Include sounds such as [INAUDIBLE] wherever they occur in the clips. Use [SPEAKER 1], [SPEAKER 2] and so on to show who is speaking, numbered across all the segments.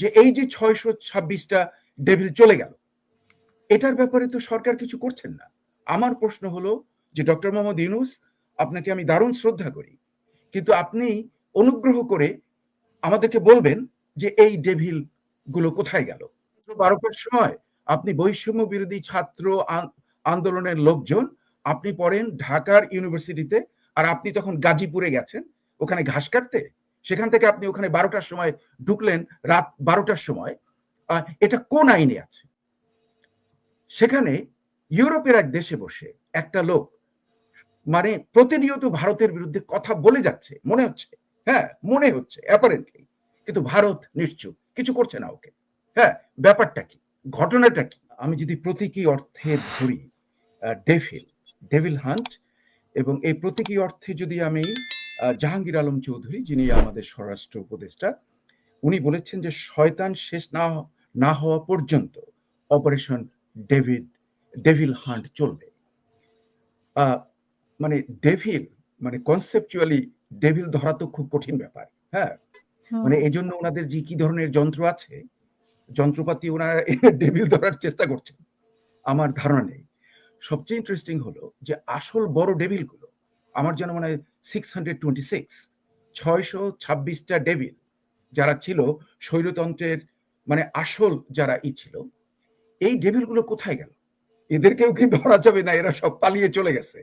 [SPEAKER 1] যে এই যে ছয়শো ছাব্বিশটা ডেভিল চলে গেল, এটার ব্যাপারে তো সরকার কিছু করছেন না। আমার প্রশ্ন হলো যে ডক্টর মোহাম্মদ ইউনুস, আপনাকে আমি দারুণ শ্রদ্ধা করি, কিন্তু আপনি অনুগ্রহ করে আমাদেরকে বলবেন যে এই ডেভিলগুলো কোথায় গেল? বারোটার সময় আপনি বৈষম্য বিরোধী ছাত্র আন্দোলনের লোকজন, আপনি পড়েন ঢাকার ইউনিভার্সিটিতে, আর আপনি তখন গাজীপুরে গেছেন, ওখানে ঘাস কাটতে? সেখান থেকে আপনি ওখানে বারোটার সময় ঢুকলেন, রাত বারোটার সময়। এটা কোন আইনে আছে? সেখানে ইউরোপের এক দেশে বসে একটা লোক মানে প্রতিনিয়ত ভারতের বিরুদ্ধে কথা বলে যাচ্ছে, মনে হচ্ছে হ্যাঁ মনে হচ্ছে অ্যাপারেন্টলি কিন্তু ভারত নিশ্চুপ, কিছু করছে না ওকে। হ্যাঁ ব্যাপারটা কি? ঘটনাটা কি? আমি যদি প্রতীকী অর্থে ধরি ডেভিল ডেভিল হান্ট এবং এই প্রতীকী অর্থে যদি আমি জাহাঙ্গীর আলম চৌধুরী যিনি আমাদের স্বরাষ্ট্র উপদেষ্টা উনি বলেছেন যে শয়তান শেষ না না হওয়া পর্যন্ত অপারেশন ডেভিড ডেভিল হান্ট চলবে। মানে ডেভিল মানে কনসেপচুয়ালি ডেভিল ধরা তো খুব কঠিন ব্যাপার হ্যাঁ? মানে এই জন্য ওনাদের যে কি ধরনের যন্ত্র আছে যন্ত্রপাতি ওনারা [LAUGHS] ডেভিল ধরার চেষ্টা করছেন আমার ধারণা নেই। সবচেয়ে ইন্টারেস্টিং হলো যে আসল বড় ডেভিলগুলো আমার যেন মনে সিক্স হান্ড্রেড টোয়েন্টি সিক্স ছয়শো ছাব্বিশটা ডেভিল যারা ছিল স্বৈরতন্ত্রের মানে আসল যারা ই ছিল এই ডেভিলগুলো কোথায় গেল? এদেরকেও কি ধরা যাবে না এরা সব পালিয়ে চলে গেছে।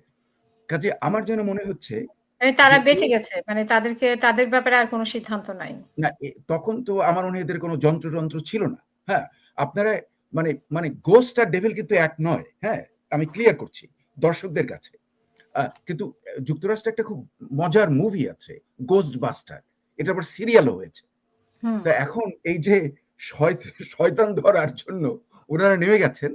[SPEAKER 1] কাজে আমার যেন মনে হচ্ছে
[SPEAKER 2] মানে তারা বেঁচে গেছে মানে তাদেরকে তাদের ব্যাপারে আর কোনো সিদ্ধান্ত নাই।
[SPEAKER 1] না তখন তো আমার মনে এদের কোনো যন্ত্র যন্ত্র ছিল না। হ্যাঁ আপনারা মানে মানে গোস্ট আর ডেভিল কিন্তু এক নয় হ্যাঁ আমি ক্লিয়ার করছি দর্শকদের কাছে। কিন্তু যুক্তরাষ্ট্রে একটা খুব মজার মুভি আছে গোস্ট বাস্টার এটা আবার সিরিয়ালও হয়েছে। তো এখন এই যে শয়তান ধরার জন্য ওনারা নেমে গেছেন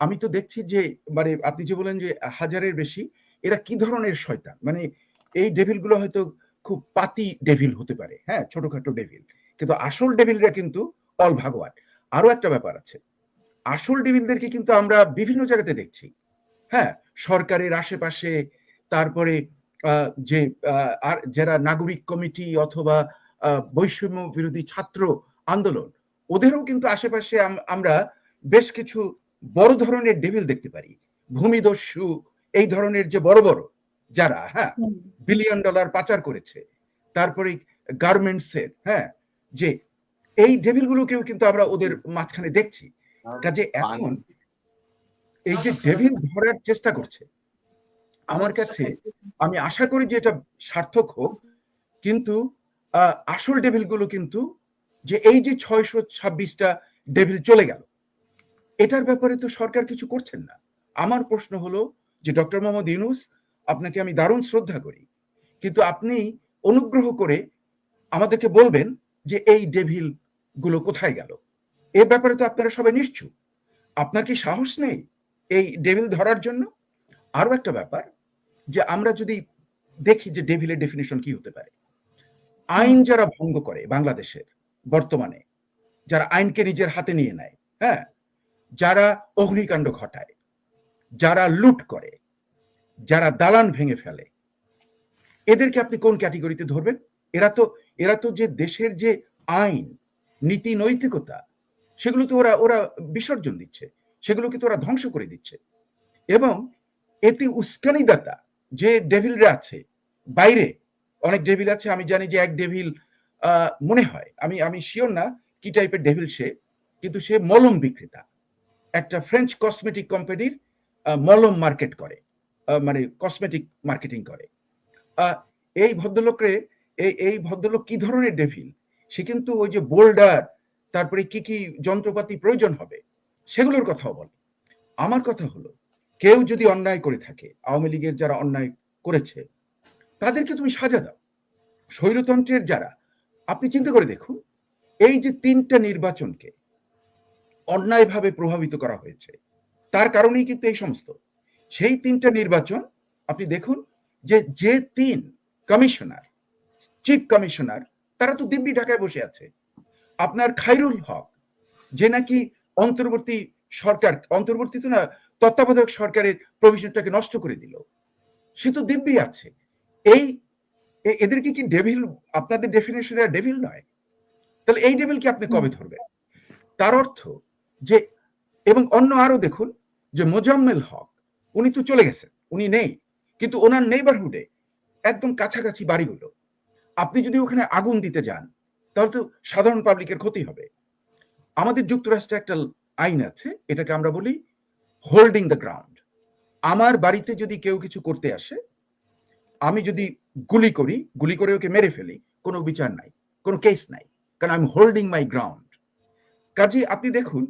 [SPEAKER 1] আমি তো দেখছি যে মানে আপনি যে বলেন যে হাজারের বেশি এরা কি ধরনের শয়তান? মানে এই ডেভিলগুলো হয়তো খুব পাতি ডেভিল হতে পারে হ্যাঁ ছোটখাটো ডেভিল। কিন্তু আসল ডেভিলরা কিন্তু অল ভাগবান আরও একটা ব্যাপার আছে আসল ডেভিলদেরকে কিন্তু আমরা বিভিন্ন জায়গাতে দেখছি। হ্যাঁ সরকারের আশেপাশে তারপরে যে আর যারা নাগরিক কমিটি অথবা বৈষম্য বিরোধী ছাত্র আন্দোলন ওদেরও কিন্তু আশেপাশে আমরা বেশ কিছু বড় ধরনের ডেভিল দেখতে পারি। ভূমিদস্যু এই ধরনের যে বড় বড় যারা হ্যাঁ বিলিয়ন ডলার পাচার করেছে তারপরে গার্মেন্টস এর হ্যাঁ যে এই ডেভিল গুলোকেও কিন্তু আমরা ওদের মাঝখানে দেখছি। কাজে এখন এই যে ডেভিল ধরার চেষ্টা করছে, আমার কাছে আমি আশা করি যে এটা সার্থক হোক, কিন্তু আসল ডেভিলগুলো কিন্তু যে এই যে ছয়শো ছাব্বিশটা ডেভিল চলে গেল, এটার ব্যাপারে তো সরকার কিছু করছেন না। আমার প্রশ্ন হলো যে ডক্টর মোহাম্মদ ইউনুস, আপনাকে আমি দারুণ শ্রদ্ধা করি, কিন্তু আপনি অনুগ্রহ করে আমাদেরকে বলবেন যে এই ডেভিলগুলো কোথায় গেল? এ ব্যাপারে তো আপনারা সবাই নিশ্চুপ। আপনার কি সাহস নেই? এই ডেভিল ধরার জন্য আরও একটা ব্যাপার যে আমরা যদি দেখি যে ডেভিলের ডেফিনেশন কি হতে পারে। আইন যারা ভঙ্গ করে বাংলাদেশের বর্তমানে যারা আইনকে নিজের হাতে নিয়ে নেয় হ্যাঁ? যারা অগ্নিকাণ্ড ঘটায় যারা লুট করে যারা দালান ভেঙে ফেলে এদেরকে আপনি কোন ক্যাটেগরিতে ধরবেন? এরা তো এরা তো যে দেশের যে আইন নীতি নৈতিকতা সেগুলো তো ওরা ওরা বিসর্জন দিচ্ছে। সেগুলোকে তো ওরা ধ্বংস করে দিচ্ছে। এবং এতে উস্কানিদাতা, যে ডেভিলরা আছে, বাইরে, অনেক ডেভিল আছে, আমি জানি যে এক ডেভিল মনে হয়, আমি আমি শিওর না কি টাইপের ডেভিল সে, কিন্তু সে মলম বিক্রেতা। একটা ফ্রেঞ্চ কসমেটিক কোম্পানির মলম মার্কেট করে মানে কসমেটিক মার্কেটিং করে। এই ভদ্রলোকরে, এই এই ভদ্রলোক কি ধরনের ডেভিল? সে কিন্তু ওই যে বোল্ডার, তারপরে কি কি যন্ত্রপাতি প্রয়োজন হবে? সেগুলোর কথাও বলে। আমার কথা হলো, কেউ যদি অন্যায় করে থাকে, আওয়ামী লীগের যারা অন্যায় করেছে, তাদেরকে তুমি সাজা দাও। স্বৈরতন্ত্রের যারা, আপনি চিন্তা করে দেখুন, এই যে তিনটা নির্বাচনকে অন্যায়ভাবে প্রভাবিত করা হয়েছে, তার কারণেই কিন্তু এই সমস্ত। সেই তিনটা নির্বাচন, আপনি দেখুন যে যে তিন কমিশনার, চিফ কমিশনার, তারা তো দিব্যি ঢাকায় বসে আছে। আপনার খাইরুল হক, যে নাকি অন্তর্বর্তী সরকার অন্তর্বর্তী তো না তত্ত্বাবধায়ক সরকারের প্রভিশনটাকে নষ্ট করে দিল। সে তো দিব্যি আছে। এই এদেরকে কি ডেভিল আপনাদের ডেফিনেশন ডেভিল নয়? তাহলে এই ডেভিলকে আপনি কবে ধরবেন? তার অর্থ যে এবং অন্য আরও দেখুন যে মোজাম্মেল হক উনি তো চলে গেছেন উনি নেই কিন্তু ওনার নেইবারহুডে একদম কাছাকাছি বাড়িগুলো আপনি যদি ওখানে আগুন দিতে যান তাহলে তো সাধারণ পাবলিকের ক্ষতি হবে। আমাদের যুক্তরাষ্ট্রে একটা আইন আছে, এটাকে আমরা বলি হোল্ডিং দ্য গ্রাউন্ড আমার বাড়িতে যদি কেউ কিছু করতে আসে, আমি যদি গুলি করি, গুলি করে ওকে মেরে ফেলি, কোনো বিচার নাই, কোনো কেস নাই, কারণ আমি হোল্ডিং মাই গ্রাউন্ড কাজে আপনি দেখুন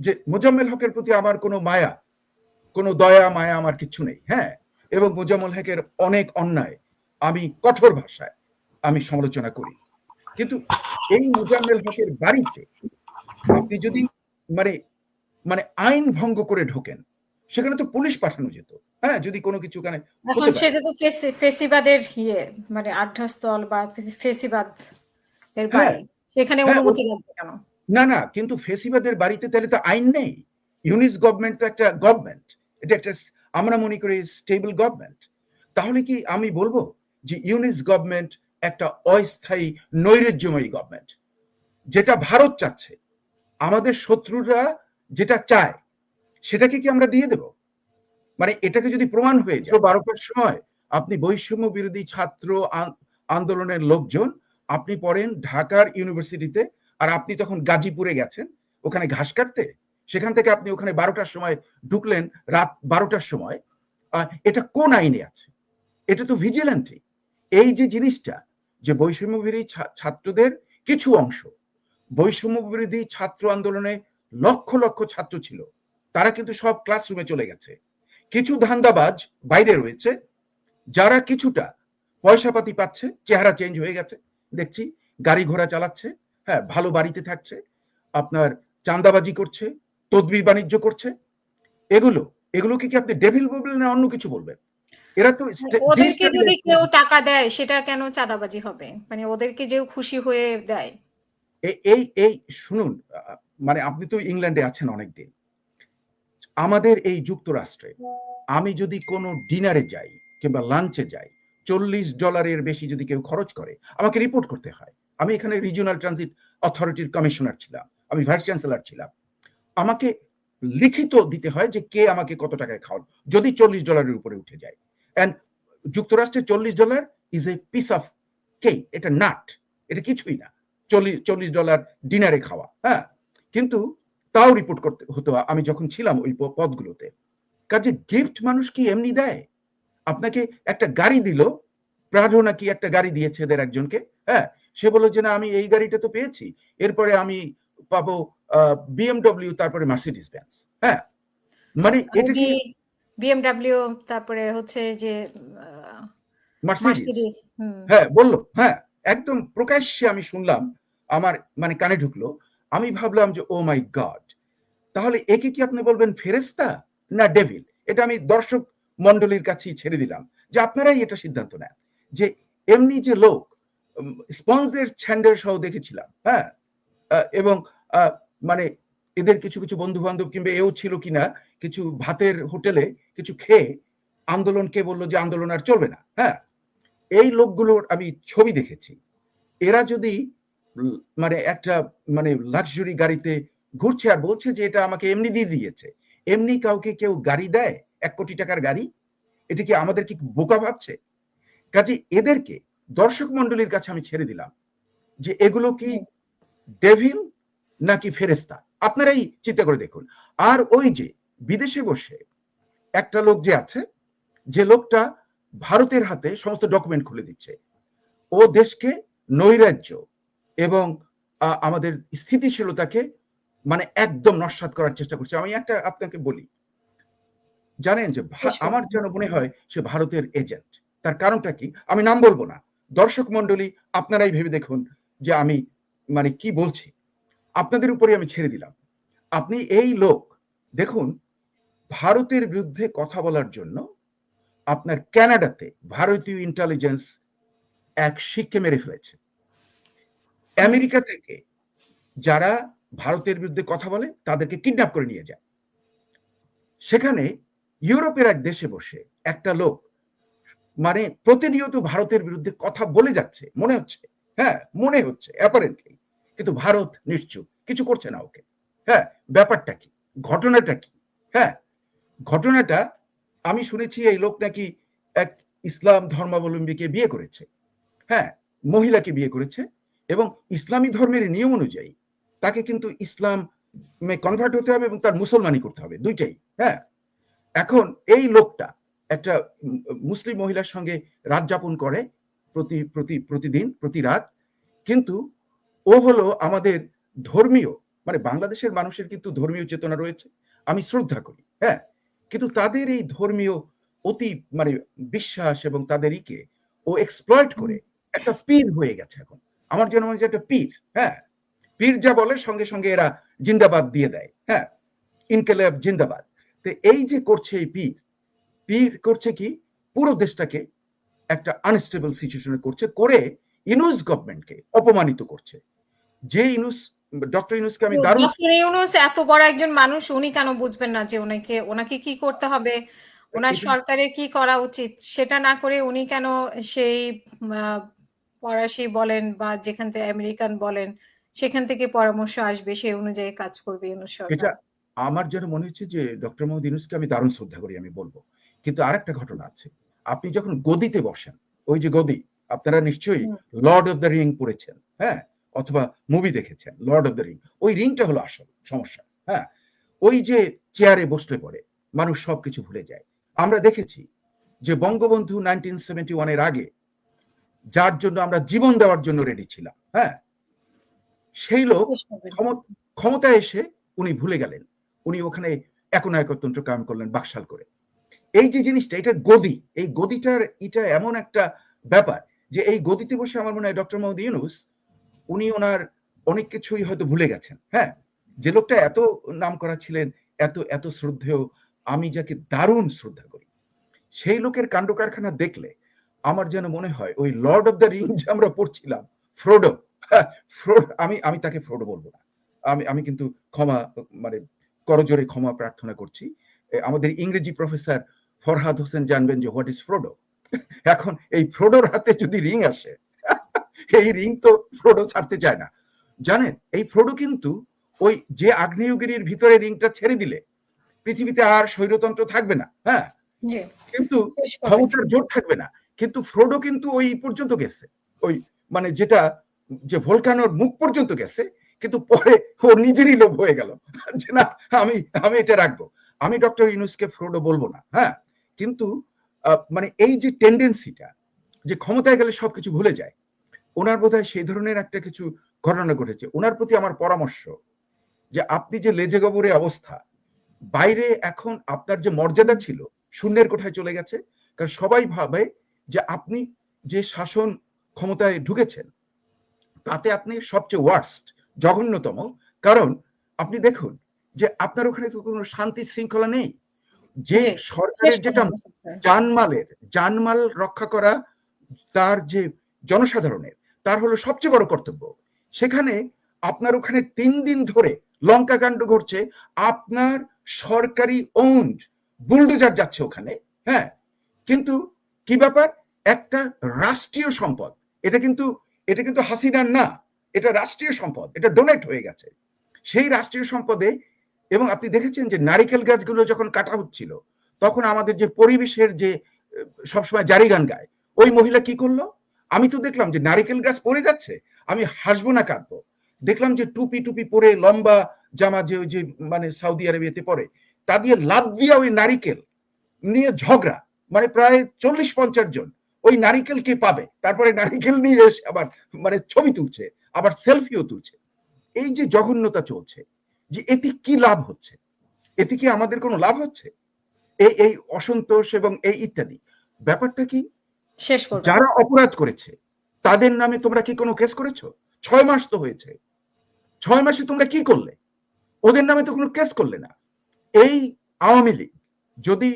[SPEAKER 1] যে মোজাম্মেল হকের প্রতি আমার কোনো মায়া, কোনো দয়া, মায়া আমার কিচ্ছু নেই হ্যাঁ? এবং মোজাম্মেল হকের অনেক অন্যায় আমি কঠোর ভাষায় আমি সমালোচনা করি। কিন্তু এই মোজাম্মেল হকের বাড়িতে আপনি যদি মানে মানে আইন ভঙ্গ করে ঢোকেন সেখানে তো পুলিশ পাঠানো যেত হ্যাঁ? যদি কোনো কিছু ওখানে
[SPEAKER 2] এখন সেটা তো ফেসিবাদের ইয়ে মানে বা ফেসিবাদ এর
[SPEAKER 1] হ্যাঁ।
[SPEAKER 2] বাড়ি সেখানে
[SPEAKER 1] হ্যাঁ,
[SPEAKER 2] অনুমতি লাগবে কেন?
[SPEAKER 1] না না কিন্তু ফেসিবাদের বাড়িতে তাহলে তো আইন নেই। ইউনিস গভর্নমেন্ট তো একটা গভর্নমেন্ট এটা একটা আমরা মনে করি স্টেবল গভর্নমেন্ট। তাহলে কি আমি বলব যে ইউনিস গভর্নমেন্ট একটা অস্থায়ী নৈরাজ্যময়ী গভর্নমেন্ট যেটা ভারত চাচ্ছে? আমাদের শত্রুরা যেটা চায় সেটাকে কি আমরা দিয়ে দেব? মানে এটাকে যদি প্রমাণ হয়ে যায়। বারোটার সময় আপনি বৈষম্য বিরোধী ছাত্র আন্দোলনের লোকজন আপনি পড়েন ঢাকার ইউনিভার্সিটিতে আর আপনি তখন গাজীপুরে গেছেন ওখানে ঘাস কাটতে সেখান থেকে আপনি ওখানে বারোটার সময় ঢুকলেন রাত বারোটার সময় আহ, এটা কোন আইনে আছে? এটা তো ভিজিল্যান্টি এই যে জিনিসটা যে বৈষম্য বিরোধী ছা- ছাত্রদের কিছু অংশ বৈষম্য বিরোধী ছাত্র আন্দোলনে লক্ষ লক্ষ ছাত্র ছিল। তারা কিন্তু সব ক্লাসরুমে চলে গেছে। কিছু ধান্দাবাজ বাইরে রয়েছে যারা কিছুটা পয়সাপাতি পাচ্ছে চেহারা চেঞ্জ হয়ে গেছে। দেখছি গাড়ি ঘোড়া চালাচ্ছে হ্যাঁ ভালো বাড়িতে থাকছে আপনার চাঁদাবাজি করছে তদবির বাণিজ্য করছে। এগুলো এগুলোকে কি আপনি ডেভিল বলবেন না অন্য কিছু বলবেন? এরা তো
[SPEAKER 2] ওদেরকে যদি কেউ টাকা দেয় সেটা কেন চাঁদাবাজি হবে? মানে ওদেরকে যে খুশি হয়ে দেয়।
[SPEAKER 1] এই এই, শুনুন মানে আপনি তো ইংল্যান্ডে আছেন অনেকদিন। আমাদের এই যুক্তরাষ্ট্রে আমি যদি কোনো ডিনারে যাই কিংবা লাঞ্চে যাই, চল্লিশ ডলারের বেশি যদি কেউ খরচ করে, আমাকে রিপোর্ট করতে হয়। আমি এখানে রিজিওনাল ট্রানজিট অথরিটির কমিশনার ছিলাম, আমি ভাইস চ্যান্সেলর ছিলাম। আমাকে লিখিত দিতে হয় যে কে আমাকে কত টাকায় খাওয়ান যদি চল্লিশ ডলারের উপরে উঠে যায়। অ্যান্ড যুক্তরাষ্ট্রে চল্লিশ dollar is a piece of কে এটা নাট এটা কিছুই না। চল্লিশ চল্লিশ ডলার ডিনারে খাওয়া হ্যাঁ? কিন্তু তাও রিপোর্ট করতে হতো আমি যখন ছিলাম ওই পদগুলোতে কাজে গিফট মানুষ কি এমনি দেয়? আপনাকে একটা গাড়ি দিল প্রাডো নাকি একটা গাড়ি দিয়েছে এদের একজনকে হ্যাঁ? সে বলল যে না আমি এই গাড়িটা তো পেয়েছি। এরপরে আমি পাবো বিএমডব্লিউ তারপরে মার্সিডিস বেঞ্চ হ্যাঁ? মানে এটা কি
[SPEAKER 2] বিএমডাব্লিউ তারপরে হচ্ছে যে
[SPEAKER 1] মার্সিডিস হ্যাঁ বলল হ্যাঁ। একদম প্রকাশ্যে আমি শুনলাম, আমার মানে কানে ঢুকলো। আমি ভাবলাম যে ও মাই গড তাহলে একে কি আপনি বলবেন ফেরেস্তা না ডেভিল এটা আমি দর্শক মন্ডলীর কাছেই ছেড়ে দিলাম যে, আপনারাই এটা সিদ্ধান্ত নেন। যে, এমনি যে লোক স্পঞ্জের ছ্যান্ডেল সহ দেখেছিলাম হ্যাঁ? এবং মানে এদের কিছু কিছু বন্ধু বান্ধব কিংবা এও ছিল কিনা, কিছু ভাতের হোটেলে কিছু খেয়ে আন্দোলনকে বলল যে, আন্দোলন আর চলবে না হ্যাঁ? এই লোকগুলোর আমি ছবি দেখেছি। এরা যদি মানে একটা মানে লাক্সারি গাড়িতে ঘুরছে আর বলছে যে এটা আমাকে এমনি দিয়ে দিয়েছে এমনি কাউকে কেউ গাড়ি দেয় এক কোটি টাকার গাড়ি? এটা কি আমাদের কি বোকা ভাবছে? কাজে এদেরকে দর্শক মন্ডলীর কাছে আমি ছেড়ে দিলাম যে এগুলো কি ডেভিল নাকি ফেরেস্তা আপনারাই চিন্তা করে দেখুন। আর ওই যে বিদেশে বসে একটা লোক যে আছে যে লোকটা ভারতের হাতে সমস্ত ডকুমেন্ট খুলে দিচ্ছে। ও দেশকে নৈরাজ্য এবং আমাদের স্থিতিশীলতাকে মানে একদম নস্বাত করার চেষ্টা করছে। আমি একটা আপনাকে বলি। জানেন যে আমার যেন মনে হয় সে ভারতের এজেন্ট তার কারণটা কি? আমি নাম বলব না। দর্শক মন্ডলী আপনারাই ভেবে দেখুন যে আমি মানে কি বলছি। আপনাদের উপরে আমি ছেড়ে দিলাম। আপনি এই লোক দেখুন ভারতের বিরুদ্ধে কথা বলার জন্য আপনার কানাডাতে ভারতীয় ইন্টেলিজেন্স এক শিখকে মেরে ফেলেছে। আমেরিকা থেকে যারা ভারতের বিরুদ্ধে কথা বলে, তাদেরকে কিডন্যাপ করে নিয়ে যায়। সেখানে ইউরোপের এক দেশে বসে একটা লোক মানে প্রতিনিয়ত ভারতের বিরুদ্ধে কথা বলে যাচ্ছে, মনে হচ্ছে হ্যাঁ মনে হচ্ছে অ্যাপারেন্টলি কিন্তু ভারত নিশ্চুপ, কিছু করছে না ওকে। হ্যাঁ ব্যাপারটা কি? ঘটনাটা কি? হ্যাঁ ঘটনাটা আমি শুনেছি এই লোক নাকি এক ইসলাম ধর্মাবলম্বীকে বিয়ে করেছে। হ্যাঁ মহিলাকে বিয়ে করেছে এবং ইসলামী ধর্মের নিয়ম অনুযায়ী তাকে কিন্তু ইসলাম কনভার্ট হতে হবে এবং তার মুসলমানি করতে হবে, দুইটাই হ্যাঁ। এখন এই লোকটা একটা মুসলিম মহিলার সঙ্গে রাত যাপন করে প্রতি প্রতি, প্রতিদিন, প্রতি রাত, কিন্তু ও হলো আমাদের ধর্মীয় মানে বাংলাদেশের মানুষের কিন্তু ধর্মীয় চেতনা রয়েছে, আমি শ্রদ্ধা করি হ্যাঁ। কিন্তু তাদের এই ধর্মীয় অতি মানে বিশ্বাস এবং তাদের ইকে ও এক্সপ্লয়েট করে একটা পীর হয়ে গেছে এখন। আমার জন্য মনে হচ্ছে একটা পীর হ্যাঁ? পীর যা বলে সঙ্গে সঙ্গে এরা জিন্দাবাদ দিয়ে দেয় হ্যাঁ? ইনকেলাব জিন্দাবাদ। তো এই যে করছে এই পীর পীর করছে কি? পুরো দেশটাকে একটা আনস্টেবল সিচুয়েশনে করছে, করে ইনুস গভর্নমেন্টকে অপমানিত করছে। যে ইনুস ডক্টর ইনুসকে আমি দারুণ
[SPEAKER 2] ডক্টর ইউনুস এত বড় একজন মানুষ উনি কেন বুঝবেন না যে ওনাকে ওনাকে কি করতে হবে? ওনার সরকারের কি করা উচিত? সেটা না করে উনি কেন সেই ফরাসি বলেন বা যেখান থেকে আমেরিকান বলেন সেখান থেকে পরামর্শ আসবে সেই অনুযায়ী কাজ করবে ইউনুস
[SPEAKER 1] এটা আমার যেন মনে হচ্ছে যে ডক্টর মোহাম্মদ ইউনুসকে আমি দারুণ শ্রদ্ধা করি আমি বলব। কিন্তু আরেকটা ঘটনা আছে। আপনি যখন গদিতে বসেন ওই যে গদি আপনারা নিশ্চয়ই লর্ড অফ দ্য রিং পড়েছেন হ্যাঁ? অথবা মুভি দেখেছেন লর্ড অফ দ্য রিং ওই রিংটা হলো আসল সমস্যা হ্যাঁ? ওই যে চেয়ারে বসলে পরে মানুষ সবকিছু ভুলে যায়। আমরা দেখেছি যে বঙ্গবন্ধু নাইনটিন সেভেন্টি ওয়ানের আগে যার জন্য আমরা জীবন দেওয়ার জন্য রেডি ছিলাম হ্যাঁ? সেই লোক ক্ষমতায় এসে উনি ভুলে গেলেন। উনি ওখানে একনায়কতন্ত্র কায়েম করলেন বাকশাল করে। এই যে জিনিসটা এটা গদি এই গদিটার এটা এমন একটা ব্যাপার যে এই গদিতে বসে আমার মনে হয় ডক্টর মোহাম্মদ ইউনুস উনি ওনার অনেক কিছুই হয়তো ভুলে গেছেন। হ্যাঁ যে লোকটা এত নাম করা ছিলেন এত এত শ্রদ্ধেয় আমি যাকে দারুণ শ্রদ্ধা করি। সেই লোকের কাণ্ড কারখানা দেখলে আমার যেন মনে হয় ওই লর্ড অফ দ্য রিং যে আমরা পড়ছিলাম ফ্রোডো হ্যাঁ, ফ্রোড আমি আমি তাকে ফ্রোডো বলব না। আমি আমি কিন্তু ক্ষমা মানে করজোরে ক্ষমা প্রার্থনা করছি। আমাদের ইংরেজি প্রফেসর ফরহাদ হোসেন জানবেন যে হোয়াট ইজ ফ্রোডো এখন এই ফ্রোডোর হাতে যদি রিং আসে এই রিং তো ফ্রোডো ছাড়তে চায় না। জানেন এই ফ্রোডো কিন্তু ওই যে আগ্নেয়গিরির ভিতরে রিংটা ছেড়ে দিলে পৃথিবীতে আর স্বৈরতন্ত্র থাকবে না হ্যাঁ? কিন্তু ক্ষমতার জোর থাকবে না। কিন্তু ফ্রোডো কিন্তু ওই পর্যন্ত গেছে। ওই মানে যেটা যে ভলকানোর মুখ পর্যন্ত গেছে কিন্তু পরে ও নিজেরই লোভ হয়ে গেল। যে না আমি আমি এটা রাখব। আমি ডক্টর ইউনুসকে ফ্রোডো বলব না হ্যাঁ? কিন্তু আহ, মানে এই যে টেন্ডেন্সিটা যে ক্ষমতায় গেলে সবকিছু ভুলে যায় ওনার বোধহয় সেই ধরনের একটা কিছু ঘটনা ঘটেছে। ওনার প্রতি আমার পরামর্শ যে আপনি যে লেজে গবরে অবস্থা বাইরে এখন আপনার যে মর্যাদা ছিল শূন্যের কোঠায় চলে গেছে কারণ সবাই ভাবে যে আপনি যে শাসন ক্ষমতায় ঢুকেছেন তাতে আপনি সবচেয়ে ওয়ার্স্ট জঘন্যতম। কারণ আপনি দেখুন যে আপনার ওখানে তো কোনো শান্তি শৃঙ্খলা নেই। যে সরকারের যেটা জানমালের জানমাল রক্ষা করা তার যে জনসাধারণের তার হলো সবচেয়ে বড় কর্তব্য। সেখানে আপনার ওখানে তিন দিন ধরে লঙ্কা কাণ্ড ঘটছে, আপনার সরকারি ওন্ড বুলডোজার যাচ্ছে ওখানে হ্যাঁ? কিন্তু কি ব্যাপার? একটা রাষ্ট্রীয় সম্পদ, এটা কিন্তু এটা কিন্তু হাসিনার না, এটা রাষ্ট্রীয় সম্পদ, এটা ডোনেট হয়ে গেছে। সেই রাষ্ট্রীয় সম্পদে, এবং আপনি দেখেছেন যে নারিকেল গাছগুলো যখন কাটা হচ্ছিল, তখন আমাদের যে পরিবেশের যে, সবসময় জারি গান গায়, ওই মহিলা কি করল? আমি তো দেখলাম যে নারিকেল গাছ পড়ে যাচ্ছে, আমি হাসবো না, কাঁদবো। দেখলাম যে টুপি টুপি পরে লম্বা জামা যে যে মানে সৌদি আরবিয়াতে পরে, তা দিয়ে লাভ দিয়া ওই নারিকেল নিয়ে ঝগড়া মানে প্রায় চল্লিশ পঞ্চাশ জন। ওই নারিকেল কে পাবে? তারপরে নারিকেল নিয়ে এসে আবার মানে ছবি তুলছে, আবার সেলফিও তুলছে। এই যে জঘন্যতা চলছে, যে এতে কি লাভ হচ্ছে? এতে কি আমাদের কোনো লাভ হচ্ছে? এই এই অসন্তোষ এবং এই ইত্যাদি। ব্যাপারটা কি?
[SPEAKER 2] শেষ করবেন
[SPEAKER 1] যারা অপরাধ করেছে, তাদের নামে তোমরা কি কোনো কেস করেছ? ছয় মাস তো হয়েছে। ছয় মাসে তোমরা কি করলে? ওদের নামে তো কোনো কেস করলে না। এই আওয়ামী লীগ যদি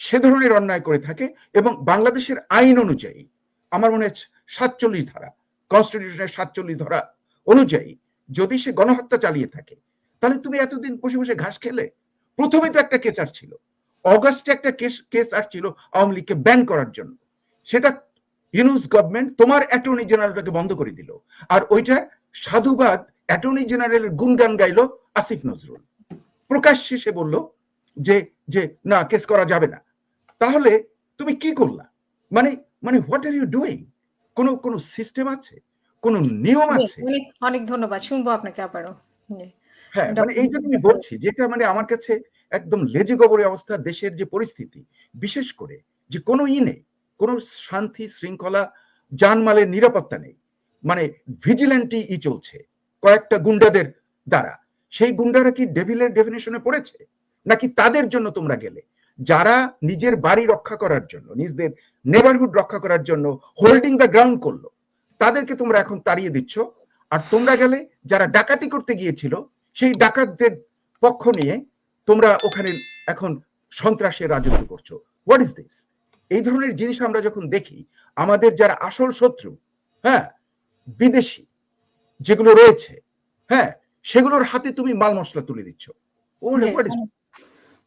[SPEAKER 1] সে ধরনের অন্যায় করে থাকে এবং বাংলাদেশের আইন অনুযায়ী, আমার মনে হয় সাতচল্লিশ ধারা কনস্টিটিউশনের সাতচল্লিশ ধারা অনুযায়ী যদি সে গণহত্যা চালিয়ে থাকে, তাহলে তুমি এতদিন বসে বসে ঘাস খেলে? প্রথমে তো একটা কেস আসছিল অগাস্টে একটা কেস কেস আসছিল আওয়ামী লীগকে ব্যান করার জন্য। সেটা ইউনুস গভর্নমেন্ট তোমার অ্যাটর্নি জেনারেলটাকে বন্ধ করে দিল। আর ওইটা সাধুবাদ অ্যাটর্নি জেনারেলের গুণগান গাইলো আসিফ নজরুল। প্রকাশ্যে সে বলল যে যে না কেস করা যাবে না। তাহলে তুমি কি করলা? মানে মানে হোয়াট আর ইউ ডুইং কোনো কোনো সিস্টেম আছে? কোনো নিয়ম আছে?
[SPEAKER 2] অনেক অনেক ধন্যবাদ। শুনব আপনাকে আবারও।
[SPEAKER 1] হ্যাঁ মানে এই জন্য আমি বলছি যেটা মানে আমার কাছে একদম লেজে গবরে অবস্থা দেশের যে পরিস্থিতি বিশেষ করে যে কোনো ই নেই। কোনো শান্তি শৃঙ্খলা জানমালের নিরাপত্তা নেই। মানে ভিজিল্যান্টি ই চলছে কয়েকটা গুন্ডাদের দ্বারা। সেই গুন্ডারা কি ডেভিলের ডেফিনেশনে পড়েছে? নাকি তাদের জন্য তোমরা গেলে? যারা নিজের বাড়ি রক্ষা করার জন্য, নিজেদের নেবারহুড রক্ষা করার জন্য হোল্ডিং দ্য গ্রাউন্ড করল, তাদেরকে তোমরা এখন তাড়িয়ে দিচ্ছ। আর তোমরা গেলে যারা ডাকাতি করতে গিয়েছিল, সেই ডাকাতদের পক্ষ নিয়ে তোমরা ওখানে এখন সন্ত্রাসের রাজত্ব করছ। হোয়াট ইজ দিস এই ধরনের জিনিস আমরা যখন দেখি আমাদের যারা আসল শত্রু হ্যাঁ বিদেশি যেগুলো রয়েছে হ্যাঁ সেগুলোর হাতে তুমি মাল মশলা তুলে দিচ্ছ।